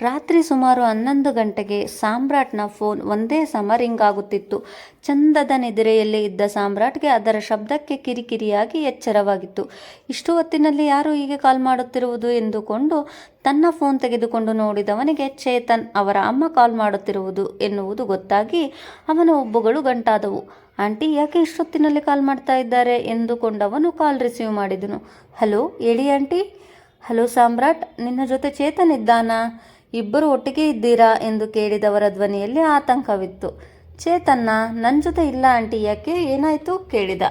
ರಾತ್ರಿ ಸುಮಾರು ಹನ್ನೊಂದು ಗಂಟೆಗೆ ಸಾಮ್ರಾಟ್ನ ಫೋನ್ ಒಂದೇ ಸಮ ರಿಂಗ್ ಆಗುತ್ತಿತ್ತು. ಚಂದದ ನಿದ್ರೆಯಲ್ಲಿ ಇದ್ದ ಸಾಮ್ರಾಟ್ಗೆ ಅದರ ಶಬ್ದಕ್ಕೆ ಕಿರಿಕಿರಿಯಾಗಿ ಎಚ್ಚರವಾಗಿತ್ತು. ಇಷ್ಟು ಹೊತ್ತಿನಲ್ಲಿ ಯಾರು ಹೀಗೆ ಕಾಲ್ ಮಾಡುತ್ತಿರುವುದು ಎಂದುಕೊಂಡು ತನ್ನ ಫೋನ್ ತೆಗೆದುಕೊಂಡು ನೋಡಿದವನಿಗೆ ಚೇತನ್ ಅವರ ಅಮ್ಮ ಕಾಲ್ ಮಾಡುತ್ತಿರುವುದು ಎನ್ನುವುದು ಗೊತ್ತಾಗಿ ಅವನ ಒಬ್ಬುಗಳು ಗಂಟಾದವು. ಆಂಟಿ, ಯಾಕೆ ಇಷ್ಟೊತ್ತಿನಲ್ಲಿ ಕಾಲ್ ಮಾಡ್ತಾ ಇದ್ದಾರೆ? ಎಂದುಕೊಂಡವನು ಕಾಲ್ ರಿಸೀವ್ ಮಾಡಿದನು. ಹಲೋ, ಹೇಳಿ ಆಂಟಿ. ಹಲೋ ಸಾಮ್ರಾಟ್, ನಿನ್ನ ಜೊತೆ ಚೇತನ್ ಇದ್ದಾನಾ? ಇಬ್ಬರು ಒಟ್ಟಿಗೆ ಇದ್ದೀರಾ ಎಂದು ಕೇಳಿದವರ ಧ್ವನಿಯಲ್ಲಿ ಆತಂಕವಿತ್ತು. ಚೇತನ್ನ ನನ್ನ ಜೊತೆ ಇಲ್ಲ ಆಂಟಿ, ಯಾಕೆ ಏನಾಯಿತು ಕೇಳಿದ.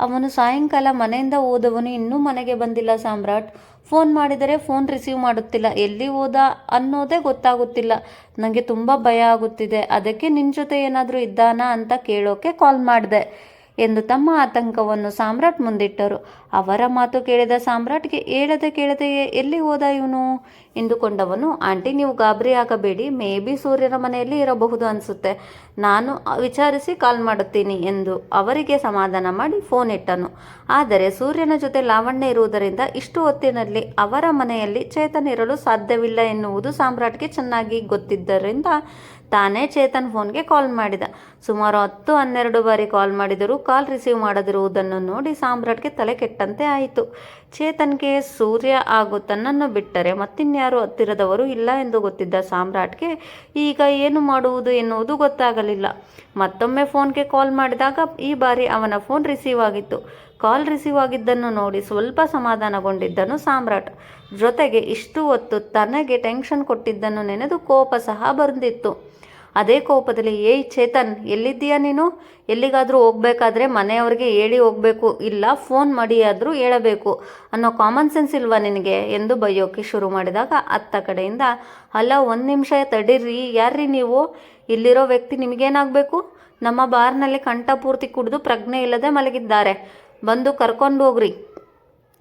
ಅವನು ಸಾಯಂಕಾಲ ಮನೆಯಿಂದ ಹೋದವನು, ಇನ್ನೂ ಮನೆಗೆ ಬಂದಿಲ್ಲ ಸಾಮ್ರಾಟ್. ಫೋನ್ ಮಾಡಿದರೆ ಫೋನ್ ರಿಸೀವ್ ಮಾಡುತ್ತಿಲ್ಲ. ಎಲ್ಲಿ ಹೋದ ಅನ್ನೋದೇ ಗೊತ್ತಾಗುತ್ತಿಲ್ಲ. ನನಗೆ ತುಂಬ ಭಯ ಆಗುತ್ತಿದೆ. ಅದಕ್ಕೆ ನಿನ್ನ ಜೊತೆ ಏನಾದರೂ ಇದ್ದಾನಾ ಅಂತ ಕೇಳೋಕೆ ಕಾಲ್ ಮಾಡಿದೆ ಎಂದು ತಮ್ಮ ಆತಂಕವನ್ನು ಸಾಮ್ರಾಟ್ ಮುಂದಿಟ್ಟರು. ಅವರ ಮಾತು ಕೇಳಿದ ಸಾಮ್ರಾಟ್ಗೆ ಹೇಳದೆ ಕೇಳದೆಯೇ ಎಲ್ಲಿ ಹೋದ ಇವನು? ಎಂದುಕೊಂಡವನು ಆಂಟಿ, ನೀವು ಗಾಬರಿ ಆಗಬೇಡಿ. ಮೇ ಬಿ ಸೂರ್ಯನ ಮನೆಯಲ್ಲಿ ಇರಬಹುದು ಅನಿಸುತ್ತೆ. ನಾನು ವಿಚಾರಿಸಿ ಕಾಲ್ ಮಾಡುತ್ತೀನಿ ಎಂದು ಅವರಿಗೆ ಸಮಾಧಾನ ಮಾಡಿ ಫೋನ್ ಇಟ್ಟನು. ಆದರೆ ಸೂರ್ಯನ ಜೊತೆ ಲಾವಣ್ಯ ಇರುವುದರಿಂದ ಇಷ್ಟು ಹೊತ್ತಿನಲ್ಲಿ ಅವರ ಮನೆಯಲ್ಲಿ ಚೇತನ್ ಇರಲು ಸಾಧ್ಯವಿಲ್ಲ ಎನ್ನುವುದು ಸಾಮ್ರಾಟ್ಗೆ ಚೆನ್ನಾಗಿ ಗೊತ್ತಿದ್ದರಿಂದ ತಾನೇ ಚೇತನ್ ಫೋನ್ಗೆ ಕಾಲ್ ಮಾಡಿದ. ಸುಮಾರು ಹತ್ತು ಹನ್ನೆರಡು ಬಾರಿ ಕಾಲ್ ಮಾಡಿದರೂ ಕಾಲ್ ರಿಸೀವ್ ಮಾಡದಿರುವುದನ್ನು ನೋಡಿ ಸಾಮ್ರಾಟ್ಗೆ ತಲೆ ಕೆಟ್ಟಂತೆ ಆಯಿತು. ಚೇತನ್ಗೆ ಸೂರ್ಯ ಹಾಗೂ ತನ್ನನ್ನು ಬಿಟ್ಟರೆ ಮತ್ತಿನ್ಯಾರು ಹತ್ತಿರದವರು ಇಲ್ಲ ಎಂದು ಗೊತ್ತಿದ್ದ ಸಾಮ್ರಾಟ್ಗೆ ಈಗ ಏನು ಮಾಡುವುದು ಎನ್ನುವುದು ಗೊತ್ತಾಗಲಿಲ್ಲ. ಮತ್ತೊಮ್ಮೆ ಫೋನ್ಗೆ ಕಾಲ್ ಮಾಡಿದಾಗ ಈ ಬಾರಿ ಅವನ ಫೋನ್ ರಿಸೀವ್ ಆಗಿತ್ತು. ಕಾಲ್ ರಿಸೀವ್ ಆಗಿದ್ದನ್ನು ನೋಡಿ ಸ್ವಲ್ಪ ಸಮಾಧಾನಗೊಂಡಿದ್ದನು ಸಾಮ್ರಾಟ್. ಜೊತೆಗೆ ಇಷ್ಟು ಹೊತ್ತು ತನಗೆ ಟೆನ್ಷನ್ ಕೊಟ್ಟಿದ್ದನ್ನು ನೆನೆದು ಕೋಪ ಸಹ ಬಂದಿತ್ತು. ಅದೇ ಕೋಪದಲ್ಲಿ ಏಯ್ ಚೇತನ್, ಎಲ್ಲಿದ್ದೀಯಾ ನೀನು? ಎಲ್ಲಿಗಾದರೂ ಹೋಗ್ಬೇಕಾದ್ರೆ ಮನೆಯವ್ರಿಗೆ ಹೇಳಿ ಹೋಗಬೇಕು. ಇಲ್ಲ, ಫೋನ್ ಮಾಡಿ ಆದರೂ ಹೇಳಬೇಕು. ಅನ್ನೋ ಕಾಮನ್ ಸೆನ್ಸ್ ಇಲ್ವಾ ನಿನಗೆ? ಎಂದು ಬೈಯೋಕೆ ಶುರು ಮಾಡಿದಾಗ ಅತ್ತ ಕಡೆಯಿಂದ, ಅಲ್ಲ, ಒಂದು ನಿಮಿಷ ತಡೀರಿ. ಯಾರ್ರಿ ನೀವು? ಇಲ್ಲಿರೋ ವ್ಯಕ್ತಿ ನಿಮಗೇನಾಗಬೇಕು? ನಮ್ಮ ಬಾರ್ನಲ್ಲಿ ಕಂಠ ಪೂರ್ತಿ ಕುಡಿದು ಪ್ರಜ್ಞೆ ಇಲ್ಲದೆ ಮಲಗಿದ್ದಾರೆ. ಬಂದು ಕರ್ಕೊಂಡು ಹೋಗ್ರಿ.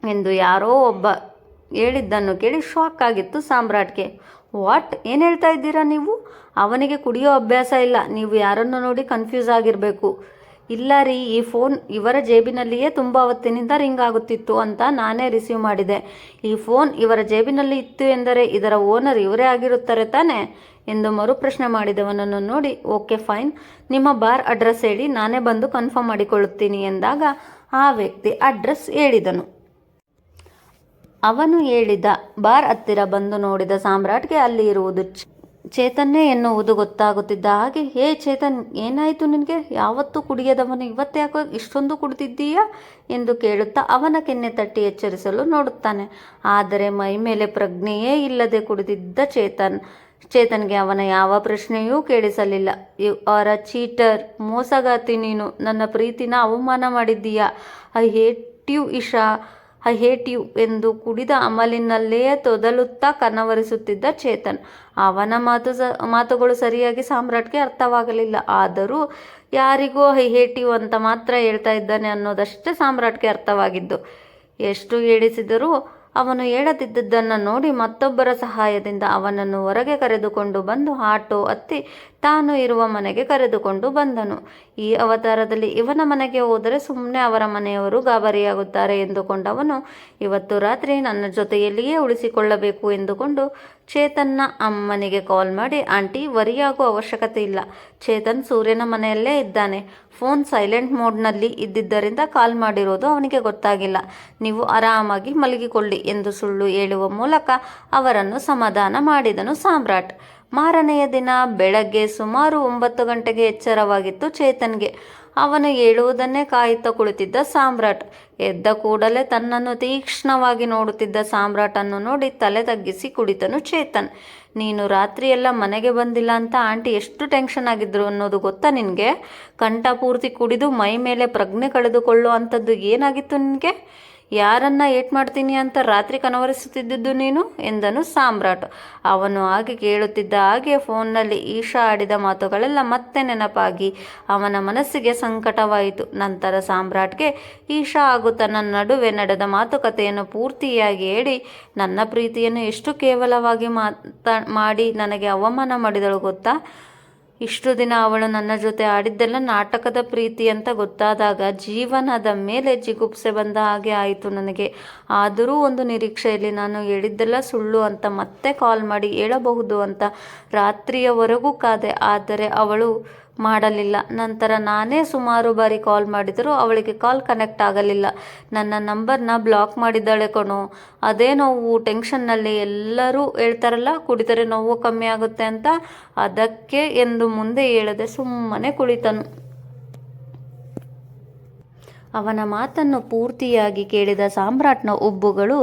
ಎಂದು ಯಾರೋ ಒಬ್ಬ ಹೇಳಿದ್ದನ್ನು ಕೇಳಿ ಶಾಕ್ ಆಗಿತ್ತು ಸಾಮ್ರಾಟ್ಗೆ. ವಾಟ್ ಏನು ಹೇಳ್ತಾ ಇದ್ದೀರಾ ನೀವು? ಅವನಿಗೆ ಕುಡಿಯೋ ಅಭ್ಯಾಸ ಇಲ್ಲ. ನೀವು ಯಾರನ್ನು ನೋಡಿ ಕನ್ಫ್ಯೂಸ್ ಆಗಿರಬೇಕು. ಇಲ್ಲ ರೀ, ಈ ಫೋನ್ ಇವರ ಜೇಬಿನಲ್ಲಿಯೇ ತುಂಬ ಅವತ್ತಿನಿಂದ ರಿಂಗ್ ಆಗುತ್ತಿತ್ತು ಅಂತ ನಾನೇ ರಿಸೀವ್ ಮಾಡಿದೆ. ಈ ಫೋನ್ ಇವರ ಜೇಬಿನಲ್ಲಿ ಇತ್ತು ಎಂದರೆ ಇದರ ಓನರ್ ಇವರೇ ಆಗಿರುತ್ತಾರೆ ತಾನೇ? ಎಂದು ಮರುಪ್ರಶ್ನೆ ಮಾಡಿದವನನ್ನು ನೋಡಿ ಓಕೆ ಫೈನ್ ನಿಮ್ಮ ಬಾರ್ ಅಡ್ರೆಸ್ ಹೇಳಿ, ನಾನೇ ಬಂದು ಕನ್ಫರ್ಮ್ ಮಾಡಿಕೊಳ್ಳುತ್ತೀನಿ ಎಂದಾಗ ಆ ವ್ಯಕ್ತಿ ಅಡ್ರೆಸ್ ಹೇಳಿದನು. ಅವನು ಹೇಳಿದ, ಬಾರ್ ಹತ್ತಿರ ಬಂದು ನೋಡಿದ ಸಾಮ್ರಾಟ್ಗೆ ಅಲ್ಲಿ ಇರುವುದು ಚೇತನ್ನೇ ಎನ್ನುವುದು ಗೊತ್ತಾಗುತ್ತಿದ್ದ ಹಾಗೆ, ಹೇ ಚೇತನ್, ಏನಾಯಿತು ನಿನಗೆ? ಯಾವತ್ತೂ ಕುಡಿಯದವನು ಇವತ್ತೇ ಯಾಕೋ ಇಷ್ಟೊಂದು ಕುಡಿದಿದ್ದೀಯಾ? ಎಂದು ಕೇಳುತ್ತಾ ಅವನ ಕೆನ್ನೆ ತಟ್ಟಿ ಎಚ್ಚರಿಸಲು ನೋಡುತ್ತಾನೆ. ಆದರೆ ಮೈ ಮೇಲೆ ಪ್ರಜ್ಞೆಯೇ ಇಲ್ಲದೆ ಕುಡಿದಿದ್ದ ಚೇತನ್, ಚೇತನ್ಗೆ ಅವನ ಯಾವ ಪ್ರಶ್ನೆಯೂ ಕೇಳಿಸಲಿಲ್ಲ. ಯು ಆರ್ ಚೀಟರ್, ಮೋಸಗಾತಿ ನೀನು. ನನ್ನ ಪ್ರೀತಿನ ಅವಮಾನ ಮಾಡಿದ್ದೀಯಾ? I hate you, Isha. I hate you ಎಂದು ಕುಡಿದ ಅಮಲಿನಲ್ಲಿಯೇ ತೊದಲುತ್ತಾ ಕನವರಿಸುತ್ತಿದ್ದ ಚೇತನ್. ಅವನ ಮಾತು ಮಾತುಗಳು ಸರಿಯಾಗಿ ಸಾಮ್ರಾಟ್ಗೆ ಅರ್ಥವಾಗಲಿಲ್ಲ. ಆದರೂ ಯಾರಿಗೂ ಐ ಹೇಟ್ ಯು ಅಂತ ಮಾತ್ರ ಹೇಳ್ತಾ ಇದ್ದಾನೆ ಅನ್ನೋದಷ್ಟೇ ಸಾಮ್ರಾಟ್ಗೆ ಅರ್ಥವಾಗಿದ್ದು. ಎಷ್ಟು ಹೇಳಿಸಿದರೂ ಅವನು ಹೇಳದಿದ್ದದ್ದನ್ನು ನೋಡಿ ಮತ್ತೊಬ್ಬರ ಸಹಾಯದಿಂದ ಅವನನ್ನು ಹೊರಗೆ ಕರೆದುಕೊಂಡು ಬಂದು ಆಟೋ ಹತ್ತಿ ತಾನು ಇರುವ ಮನೆಗೆ ಕರೆದುಕೊಂಡು ಬಂದನು. ಈ ಅವತಾರದಲ್ಲಿ ಇವನ ಮನೆಗೆ ಹೋದರೆ ಸುಮ್ಮನೆ ಅವರ ಮನೆಯವರು ಗಾಬರಿಯಾಗುತ್ತಾರೆ ಎಂದುಕೊಂಡವನು, ಇವತ್ತು ರಾತ್ರಿ ನನ್ನ ಜೊತೆಯಲ್ಲಿಯೇ ಉಳಿಸಿಕೊಳ್ಳಬೇಕು ಎಂದುಕೊಂಡು ಚೇತನ್ನ ಅಮ್ಮನಿಗೆ ಕಾಲ್ ಮಾಡಿ, ಆಂಟಿ, ವರಿಯಾಗುವ ಅವಶ್ಯಕತೆ ಇಲ್ಲ. ಚೇತನ್ ಸೂರ್ಯನ ಮನೆಯಲ್ಲೇ ಇದ್ದಾನೆ. ಫೋನ್ ಸೈಲೆಂಟ್ ಮೋಡ್ನಲ್ಲಿ ಇದ್ದಿದ್ದರಿಂದ ಕಾಲ್ ಮಾಡಿರೋದು ಅವನಿಗೆ ಗೊತ್ತಾಗಿಲ್ಲ. ನೀವು ಆರಾಮಾಗಿ ಮಲಗಿಕೊಳ್ಳಿ ಎಂದು ಸುಳ್ಳು ಹೇಳುವ ಮೂಲಕ ಅವರನ್ನು ಸಮಾಧಾನ ಮಾಡಿದನು ಸಾಮ್ರಾಟ್. ಮಾರನೆಯ ದಿನ ಬೆಳಗ್ಗೆ ಸುಮಾರು ಒಂಬತ್ತು ಗಂಟೆಗೆ ಎಚ್ಚರವಾಗಿತ್ತು ಚೇತನ್ಗೆ. ಅವನು ಹೇಳುವುದನ್ನೇ ಕಾಯುತ್ತಾ ಕುಳಿತಿದ್ದ ಸಾಮ್ರಾಟ್. ಎದ್ದ ಕೂಡಲೇ ತನ್ನನ್ನು ತೀಕ್ಷ್ಣವಾಗಿ ನೋಡುತ್ತಿದ್ದ ಸಾಮ್ರಾಟನ್ನು ನೋಡಿ ತಲೆ ತಗ್ಗಿಸಿ ಕುಳಿತನು ಚೇತನ್. ನೀನು ರಾತ್ರಿಯೆಲ್ಲ ಮನೆಗೆ ಬಂದಿಲ್ಲ ಅಂತ ಆಂಟಿ ಎಷ್ಟು ಟೆನ್ಷನ್ ಆಗಿದ್ರು ಅನ್ನೋದು ಗೊತ್ತಾ ನಿನಗೆ? ಕಂಠ ಪೂರ್ತಿ ಕುಡಿದು ಮೈ ಮೇಲೆ ಪ್ರಜ್ಞೆ ಕಳೆದುಕೊಳ್ಳೋ ಅಂಥದ್ದು ಏನಾಗಿತ್ತು ನಿನಗೆ? ಯಾರನ್ನ ಏಟ್ ಮಾಡ್ತೀನಿ ಅಂತ ರಾತ್ರಿ ಕನವರಿಸುತ್ತಿದ್ದುದು ನೀನು? ಎಂದನು ಸಾಮ್ರಾಟ್. ಅವನು ಹಾಗೆ ಕೇಳುತ್ತಿದ್ದ ಹಾಗೆ ಫೋನ್ನಲ್ಲಿ ಈಶಾ ಆಡಿದ ಮಾತುಗಳೆಲ್ಲ ಮತ್ತೆ ನೆನಪಾಗಿ ಅವನ ಮನಸ್ಸಿಗೆ ಸಂಕಟವಾಯಿತು. ನಂತರ ಸಾಮ್ರಾಟ್ಗೆ, ಈಶಾ ಹಾಗೂ ತನ್ನ ನಡುವೆ ನಡೆದ ಮಾತುಕತೆಯನ್ನು ಪೂರ್ತಿಯಾಗಿ ಹೇಳಿ, ನನ್ನ ಪ್ರೀತಿಯನ್ನು ಎಷ್ಟು ಕೇವಲವಾಗಿ ಮಾತಾ, ಮಾಡಿ ನನಗೆ ಅವಮಾನ ಮಾಡಿದಳು ಗೊತ್ತಾ? ಇಷ್ಟು ದಿನ ಅವಳು ನನ್ನ ಜೊತೆ ಆಡಿದ್ದೆಲ್ಲ ನಾಟಕದ ಪ್ರೀತಿ ಅಂತ ಗೊತ್ತಾದಾಗ ಜೀವನದ ಮೇಲೆ ಜಿಗುಪ್ಸೆ ಬಂದ ಹಾಗೆ ಆಯಿತು ನನಗೆ. ಆದರೂ ಒಂದು ನಿರೀಕ್ಷೆಯಲ್ಲಿ ನಾನು ಹೇಳಿದ್ದೆಲ್ಲ ಸುಳ್ಳು ಅಂತ ಮತ್ತೆ ಕಾಲ್ ಮಾಡಿ ಹೇಳಬಹುದು ಅಂತ ರಾತ್ರಿಯವರೆಗೂ ಕಾದೆ. ಆದರೆ ಅವಳು ಮಾಡಲಿಲ್ಲ. ನಂತರ ನಾನೇ ಸುಮಾರು ಬಾರಿ ಕಾಲ್ ಮಾಡಿದರೂ ಅವಳಿಗೆ ಕಾಲ್ ಕನೆಕ್ಟ್ ಆಗಲಿಲ್ಲ. ನನ್ನ ನಂಬರ್ನ ಬ್ಲಾಕ್ ಮಾಡಿದ್ದಾಳೆ ಕಣೋ. ಅದೇ ನೋವು ಟೆನ್ಷನ್ನಲ್ಲಿ ಎಲ್ಲರೂ ಹೇಳ್ತಾರಲ್ಲ ಕುಡಿದರೆ ನೋವು ಕಮ್ಮಿ ಆಗುತ್ತೆ ಅಂತ. ಅದಕ್ಕೆ ಎಂದು ಮುಂದೆ ಹೇಳದೆ ಸುಮ್ಮನೆ ಕುಳಿತನು. ಅವನ ಮಾತನ್ನು ಪೂರ್ತಿಯಾಗಿ ಕೇಳಿದ ಸಾಮ್ರಾಟ್ನ ಉಬ್ಬುಗಳು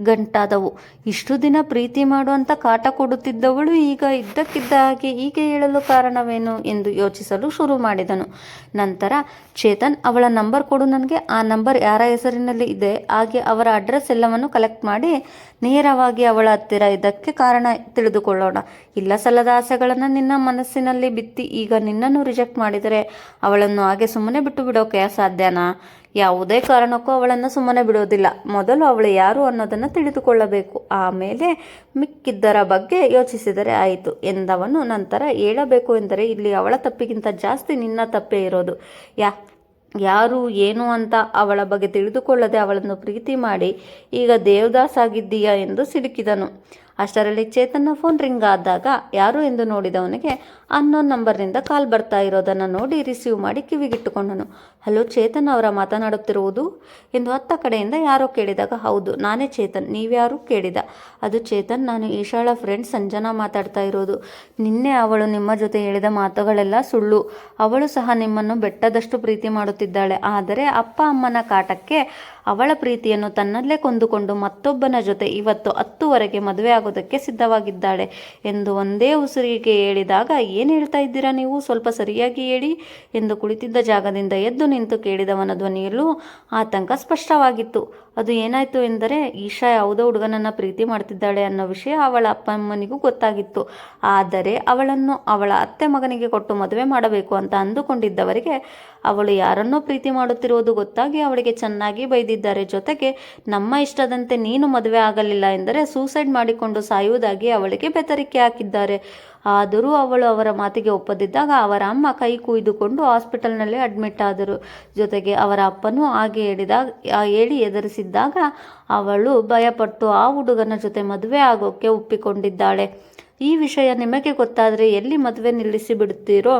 ಗಂಟಾದವು. ಇಷ್ಟು ದಿನ ಪ್ರೀತಿ ಮಾಡುವಂಥ ಕಾಟ ಕೊಡುತ್ತಿದ್ದವಳು ಈಗ ಇದ್ದಕ್ಕಿದ್ದ ಹಾಗೆ ಹೀಗೆ ಹೇಳಲು ಕಾರಣವೇನು ಎಂದು ಯೋಚಿಸಲು ಶುರು ಮಾಡಿದನು. ನಂತರ, ಚೇತನ್, ಅವಳ ನಂಬರ್ ಕೊಡು ನನಗೆ. ಆ ನಂಬರ್ ಯಾರ ಹೆಸರಿನಲ್ಲಿ ಇದೆ ಹಾಗೆ ಅವರ ಅಡ್ರೆಸ್ ಎಲ್ಲವನ್ನು ಕಲೆಕ್ಟ್ ಮಾಡಿ, ನೇರವಾಗಿ ಅವಳ ಹತ್ತಿರ ಇದಕ್ಕೆ ಕಾರಣ ತಿಳಿದುಕೊಳ್ಳೋಣ. ಇಲ್ಲ ಸಲ್ಲದ ಆಸೆಗಳನ್ನು ನಿನ್ನ ಮನಸ್ಸಿನಲ್ಲಿ ಬಿತ್ತಿ ಈಗ ನಿನ್ನನ್ನು ರಿಜೆಕ್ಟ್ ಮಾಡಿದರೆ ಅವಳನ್ನು ಹಾಗೆ ಸುಮ್ಮನೆ ಬಿಟ್ಟು ಬಿಡೋಕೆ ಸಾಧ್ಯನಾ? ಯಾವುದೇ ಕಾರಣಕ್ಕೂ ಅವಳನ್ನು ಸುಮ್ಮನೆ ಬಿಡೋದಿಲ್ಲ. ಮೊದಲು ಅವಳು ಯಾರು ಅನ್ನೋದನ್ನು ತಿಳಿದುಕೊಳ್ಳಬೇಕು. ಆಮೇಲೆ ಮಿಕ್ಕಿದ್ದರ ಬಗ್ಗೆ ಯೋಚಿಸಿದರೆ ಆಯಿತು. ಎಂದವನು ನಂತರ ಹೇಳಬೇಕು ಎಂದರೆ ಇಲ್ಲಿ ಅವಳ ತಪ್ಪಿಗಿಂತ ಜಾಸ್ತಿ ನಿನ್ನ ತಪ್ಪೇ ಇರೋದು. ಯಾ, ಯಾರು, ಏನು ಅಂತ ಅವಳ ಬಗ್ಗೆ ತಿಳಿದುಕೊಳ್ಳದೆ ಅವಳನ್ನು ಪ್ರೀತಿ ಮಾಡಿ, ಈಗ ದೇವದಾಸ್ ಆಗಿದ್ದೀಯಾ ಎಂದು ಸಿಡುಕಿದನು ಅಷ್ಟರಲ್ಲಿ ಚೇತನ್ನ ಫೋನ್ ರಿಂಗ್ ಆದಾಗ ಯಾರು ಎಂದು ನೋಡಿದವನಿಗೆ, ಅನ್ನೋನ್ ನಂಬರ್ನಿಂದ ಕಾಲ್ ಬರ್ತಾ ಇರೋದನ್ನು ನೋಡಿ ರಿಸೀವ್ ಮಾಡಿ ಕಿವಿಗಿಟ್ಟುಕೊಂಡನು. ಹಲೋ ಚೇತನ್ ಅವರ ಮಾತನಾಡುತ್ತಿರುವುದು? ಎಂದು ಹತ್ತ ಕಡೆಯಿಂದ ಯಾರೋ ಕೇಳಿದಾಗ, ಹೌದು, ನಾನೇ ಚೇತನ್, ನೀವ್ಯಾರು? ಕೇಳಿದ. ಅದು ಚೇತನ್, ನಾನು ಈಶಾಳ ಫ್ರೆಂಡ್ ಸಂಜನಾ ಮಾತಾಡ್ತಾ ಇರೋದು. ನಿನ್ನೆ ಅವಳು ನಿಮ್ಮ ಜೊತೆ ಹೇಳಿದ ಮಾತುಗಳೆಲ್ಲ ಸುಳ್ಳು. ಅವಳು ಸಹ ನಿಮ್ಮನ್ನು ಬೆಟ್ಟದಷ್ಟು ಪ್ರೀತಿ ಮಾಡುತ್ತಿದ್ದಾಳೆ. ಆದರೆ ಅಪ್ಪ ಅಮ್ಮನ ಕಾಟಕ್ಕೆ ಅವಳ ಪ್ರೀತಿಯನ್ನು ತನ್ನಲ್ಲೇ ಕೊಂದುಕೊಂಡು ಮತ್ತೊಬ್ಬನ ಜೊತೆ ಇವತ್ತು ಹತ್ತುವರೆಗೆ ಮದುವೆ ಆಗೋದಕ್ಕೆ ಸಿದ್ಧವಾಗಿದ್ದಾಳೆ ಎಂದು ಒಂದೇ ಉಸಿರಿಗೆ ಹೇಳಿದಾಗ, ಏನು ಹೇಳ್ತಾ ಇದ್ದೀರಾ ನೀವು? ಸ್ವಲ್ಪ ಸರಿಯಾಗಿ ಹೇಳಿ ಎಂದು ಕುಳಿತಿದ್ದ ಜಾಗದಿಂದ ಎದ್ದು ನಿಂತು ಕೇಳಿದವನ ಧ್ವನಿಯಲ್ಲೂ ಆತಂಕ ಸ್ಪಷ್ಟವಾಗಿತ್ತು. ಅದು ಏನಾಯಿತು ಎಂದರೆ, ಈಶಾ ಯಾವುದೋ ಹುಡುಗನನ್ನು ಪ್ರೀತಿ ಮಾಡ್ತಿದ್ದಾಳೆ ಅನ್ನೋ ವಿಷಯ ಅವಳ ಅಪ್ಪ ಅಮ್ಮನಿಗೂ ಗೊತ್ತಾಗಿತ್ತು. ಆದರೆ ಅವಳನ್ನು ಅವಳ ಅತ್ತೆ ಮಗನಿಗೆ ಕೊಟ್ಟು ಮದುವೆ ಮಾಡಬೇಕು ಅಂತ ಅಂದುಕೊಂಡಿದ್ದವರಿಗೆ, ಅವಳು ಯಾರನ್ನೋ ಪ್ರೀತಿ ಮಾಡುತ್ತಿರುವುದು ಗೊತ್ತಾಗಿ ಅವಳಿಗೆ ಚೆನ್ನಾಗಿ ಬೈದಿದ್ದಾರೆ ಜೊತೆಗೆ ನಮ್ಮ ಇಷ್ಟದಂತೆ ನೀನು ಮದುವೆ ಆಗಲಿಲ್ಲ ಎಂದರೆ ಸೂಸೈಡ್ ಮಾಡಿಕೊಂಡು ಸಾಯುವುದಾಗಿ ಅವಳಿಗೆ ಬೆದರಿಕೆ ಹಾಕಿದ್ದಾರೆ. ಆದರೂ ಅವಳು ಅವರ ಮಾತಿಗೆ ಒಪ್ಪದಿದ್ದಾಗ ಅವರ ಅಮ್ಮ ಕೈ ಕುಯ್ದುಕೊಂಡು ಹಾಸ್ಪಿಟಲ್ನಲ್ಲಿ ಅಡ್ಮಿಟ್ ಆದರು. ಜೊತೆಗೆ ಅವರ ಅಪ್ಪನೂ ಹಾಗೆ ಹೇಳಿದಾಗ ಹೇಳಿ ಎದುರಿಸಿದ್ದಾಗ ಅವಳು ಭಯಪಟ್ಟು ಆ ಹುಡುಗನ ಜೊತೆ ಮದುವೆ ಆಗೋಕ್ಕೆ ಒಪ್ಪಿಕೊಂಡಿದ್ದಾಳೆ. ಈ ವಿಷಯ ನಿಮಗೆ ಗೊತ್ತಾದರೆ ಎಲ್ಲಿ ಮದುವೆ ನಿಲ್ಲಿಸಿ ಬಿಡುತ್ತೀರೋ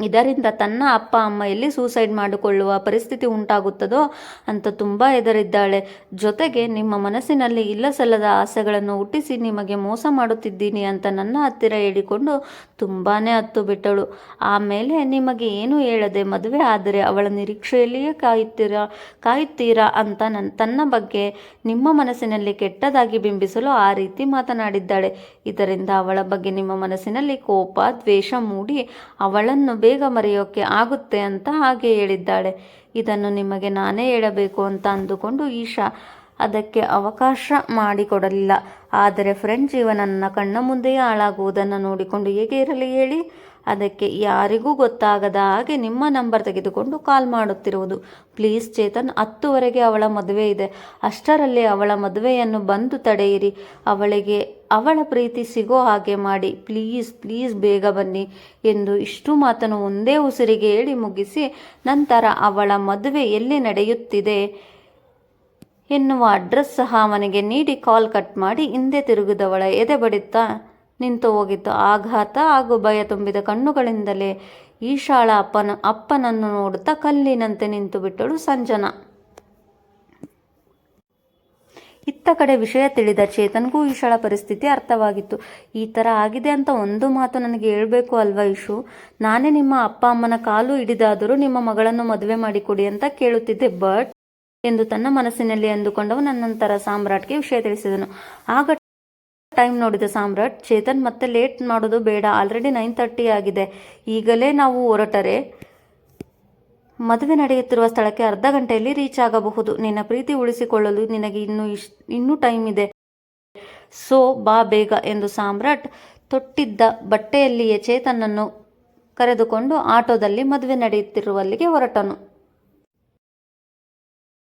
ಇದರಿಂದ ತನ್ನ ಅಪ್ಪ ಅಮ್ಮ ಎಲ್ಲಿ ಸೂಸೈಡ್ ಮಾಡಿಕೊಳ್ಳುವ ಪರಿಸ್ಥಿತಿ ಉಂಟಾಗುತ್ತದೋ ಅಂತ ತುಂಬ ಹೆದರಿದ್ದಾಳೆ. ಜೊತೆಗೆ ನಿಮ್ಮ ಮನಸ್ಸಿನಲ್ಲಿ ಇಲ್ಲ ಸಲ್ಲದ ಆಸೆಗಳನ್ನು ಹುಟ್ಟಿಸಿ ನಿಮಗೆ ಮೋಸ ಮಾಡುತ್ತಿದ್ದೀನಿ ಅಂತ ನನ್ನ ಹತ್ತಿರ ಹೇಳಿಕೊಂಡು ತುಂಬಾ ಹತ್ತು ಬಿಟ್ಟಳು. ಆಮೇಲೆ ನಿಮಗೆ ಏನು ಹೇಳದೆ ಮದುವೆ ಆದರೆ ಅವಳ ನಿರೀಕ್ಷೆಯಲ್ಲಿಯೇ ಕಾಯುತ್ತೀರಾ ಕಾಯುತ್ತೀರಾ ಅಂತ ನನ್ನ ತನ್ನ ಬಗ್ಗೆ ನಿಮ್ಮ ಮನಸ್ಸಿನಲ್ಲಿ ಕೆಟ್ಟದಾಗಿ ಬಿಂಬಿಸಲು ಆ ರೀತಿ ಮಾತನಾಡಿದ್ದಾಳೆ. ಇದರಿಂದ ಅವಳ ಬಗ್ಗೆ ನಿಮ್ಮ ಮನಸ್ಸಿನಲ್ಲಿ ಕೋಪ, ದ್ವೇಷ ಮೂಡಿ ಅವಳನ್ನು ಬೇಗ ಮರೆಯೋಕ್ಕೆ ಆಗುತ್ತೆ ಅಂತ ಹಾಗೆ ಹೇಳಿದ್ದಾಳೆ. ಇದನ್ನು ನಿಮಗೆ ನಾನೇ ಹೇಳಬೇಕು ಅಂತ ಅಂದುಕೊಂಡು ಈಶಾ ಅದಕ್ಕೆ ಅವಕಾಶ ಮಾಡಿಕೊಡಲಿಲ್ಲ. ಆದರೆ ಫ್ರೆಂಡ್ ಜೀವನ ನನ್ನ ಕಣ್ಣ ಮುಂದೆಯೇ ಹಾಳಾಗುವುದನ್ನು ನೋಡಿಕೊಂಡು ಹೇಗೆ ಇರಲಿ ಹೇಳಿ ಅದಕ್ಕೆ ಯಾರಿಗೂ ಗೊತ್ತಾಗದ ಹಾಗೆ ನಿಮ್ಮ ನಂಬರ್ ತೆಗೆದುಕೊಂಡು ಕಾಲ್ ಮಾಡುತ್ತಿರುವುದು. ಪ್ಲೀಸ್ ಚೇತನ್, ಹತ್ತುವರೆಗೆ ಅವಳ ಮದುವೆ ಇದೆ. ಅಷ್ಟರಲ್ಲಿ ಅವಳ ಮದುವೆಯನ್ನು ಬಂದು ತಡೆಯಿರಿ. ಅವಳಿಗೆ, ಅವಳ ಪ್ರೀತಿ ಸಿಗೋ ಹಾಗೆ ಮಾಡಿ. ಪ್ಲೀಸ್ ಪ್ಲೀಸ್ ಬೇಗ ಬನ್ನಿ ಎಂದು ಇಷ್ಟು ಮಾತನ್ನು ಒಂದೇ ಉಸಿರಿಗೆ ಹೇಳಿ ಮುಗಿಸಿ ನಂತರ ಅವಳ ಮದುವೆ ಎಲ್ಲಿ ನಡೆಯುತ್ತಿದೆ ಎನ್ನುವ ಅಡ್ರೆಸ್ ಸಹ ಅವನಿಗೆ ನೀಡಿ ಕಾಲ್ ಕಟ್ ಮಾಡಿ ಹಿಂದೆ ತಿರುಗಿದವಳ ಎದೆ ಬಡಿತಾ ನಿಂತು ಹೋಗಿತ್ತು ಆಘಾತ ಹಾಗೂ ಭಯ ತುಂಬಿದ ಕಣ್ಣುಗಳಿಂದಲೇ ಈಶಾಳ ಅಪ್ಪನ, ಅಪ್ಪನನ್ನು ನೋಡುತ್ತಾ ಕಲ್ಲಿನಂತೆ ನಿಂತು ಬಿಟ್ಟಳು ಸಂಜನಾ. ಇತ್ತ ಕಡೆ ವಿಷಯ ತಿಳಿದ ಚೇತನ್ಗೂ ಈಶಾಳ ಪರಿಸ್ಥಿತಿ ಅರ್ಥವಾಗಿತ್ತು. ಈ ಥರ ಆಗಿದೆ ಅಂತ ಒಂದು ಮಾತು ನನಗೆ ಹೇಳಬೇಕು ಅಲ್ವಾ ಇಶು? ನಾನೇ ನಿಮ್ಮ ಅಪ್ಪ ಅಮ್ಮನ ಕಾಲು ಹಿಡಿದಾದರೂ ನಿಮ್ಮ ಮಗಳನ್ನು ಮದುವೆ ಮಾಡಿಕೊಡಿ ಅಂತ ಕೇಳುತ್ತಿದ್ದೆ, ಬಟ್ ಎಂದು ತನ್ನ ಮನಸ್ಸಿನಲ್ಲಿ ಅಂದುಕೊಂಡವು ನನ್ನಂತರ ಸಾಮ್ರಾಟ್ಗೆ ವಿಷಯ ತಿಳಿಸಿದನು. ಆಗ ಟೈಮ್ ನೋಡಿದ ಸಾಮ್ರಾಟ್, ಚೇತನ್ ಮತ್ತೆ ಲೇಟ್ ಮಾಡೋದು ಬೇಡ ಆಲ್ರೆಡಿ ನೈನ್ ತರ್ಟಿ ಆಗಿದೆ. ಈಗಲೇ ನಾವು ಹೊರಟರೆ. ಮದುವೆ ನಡೆಯುತ್ತಿರುವ ಸ್ಥಳಕ್ಕೆ ಅರ್ಧ ಗಂಟೆಯಲ್ಲಿ ರೀಚ್ ಆಗಬಹುದು. ನಿನ್ನ ಪ್ರೀತಿ ಉಳಿಸಿಕೊಳ್ಳಲು ನಿನಗೆ ಇನ್ನೂ ಇಶ್, ಇನ್ನೂ ಟೈಮ್ ಇದೆ. ಸೊ, ಬಾ ಬೇಗ ಎಂದು ಸಾಮ್ರಾಟ್ ತೊಟ್ಟಿದ್ದ ಬಟ್ಟೆಯಲ್ಲಿಯೇ ಚೇತನನ್ನು ಕರೆದುಕೊಂಡು ಆಟೋದಲ್ಲಿ ಮದುವೆ ನಡೆಯುತ್ತಿರುವಲ್ಲಿಗೆ ಹೊರಟನು.